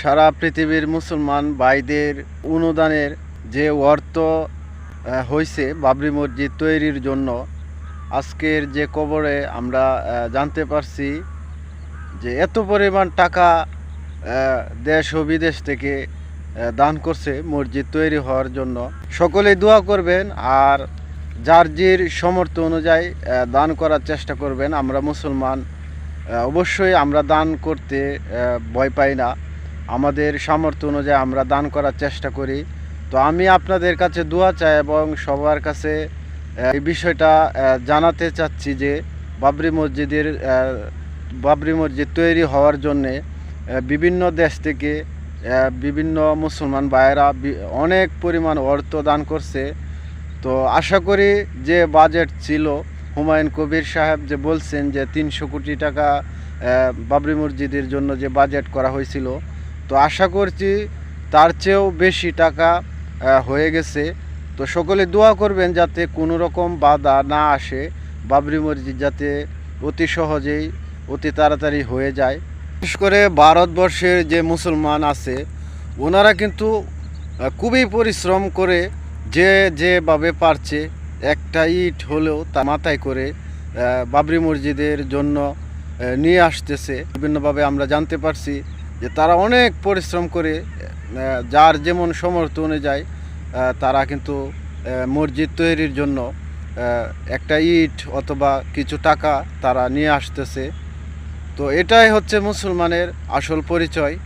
সারা পৃথিবীর মুসলমান ভাইদের অনুদানের যে অর্থ হয়েছে বাবরি মসজিদ তৈরির জন্য, আজকের যে কবরে আমরা জানতে পারছি যে এত পরিমাণ টাকা দেশ ও বিদেশ থেকে দান করছে মসজিদ তৈরি হওয়ার জন্য। সকলেই দোয়া করবেন আর যার সমর্থ অনুযায়ী দান করার চেষ্টা করবেন। আমরা মুসলমান অবশ্যই আমরা দান করতে ভয় পাই না। আমাদের সামর্থ্য অনুযায়ী আমরা দান করার চেষ্টা করি। তো আমি আপনাদের কাছে দোয়া চাই এবং সবার কাছে এই বিষয়টা জানাতে চাচ্ছি যে বাবরি মসজিদের বাবরি মসজিদ তৈরি হওয়ার জন্যে বিভিন্ন দেশ থেকে বিভিন্ন মুসলমান ভাইয়েরা অনেক পরিমাণ অর্থ দান করছে। তো আশা করি যে বাজেট ছিল, হুমায়ুন কবির সাহেব যে বলছেন যে তিনশো কোটি টাকা বাবরি মসজিদের জন্য যে বাজেট করা হয়েছিল তো আশা করছি তার চেয়েও বেশি টাকা হয়ে গেছে। তো সকলে দোয়া করবেন যাতে কোনো রকম বাধা না আসে বাবরি মসজিদ, যাতে অতি সহজেই অতি তাড়াতাড়ি হয়ে যায়। বিশেষ করে ভারতবর্ষের যে মুসলমান আছে, ওনারা কিন্তু খুবই পরিশ্রম করে যে যেভাবে পারছে, একটা ইট হলেও তা মাথায় করে বাবরি মসজিদের জন্য নিয়ে আসতেছে। বিভিন্নভাবে আমরা জানতে পারছি যে তারা অনেক পরিশ্রম করে যার যেমন সমর্থ অনুযায়ী তারা কিন্তু মসজিদ তৈরির জন্য একটা ইট অথবা কিছু টাকা তারা নিয়ে আসতেছে। তো এটাই হচ্ছে মুসলমানের আসল পরিচয়।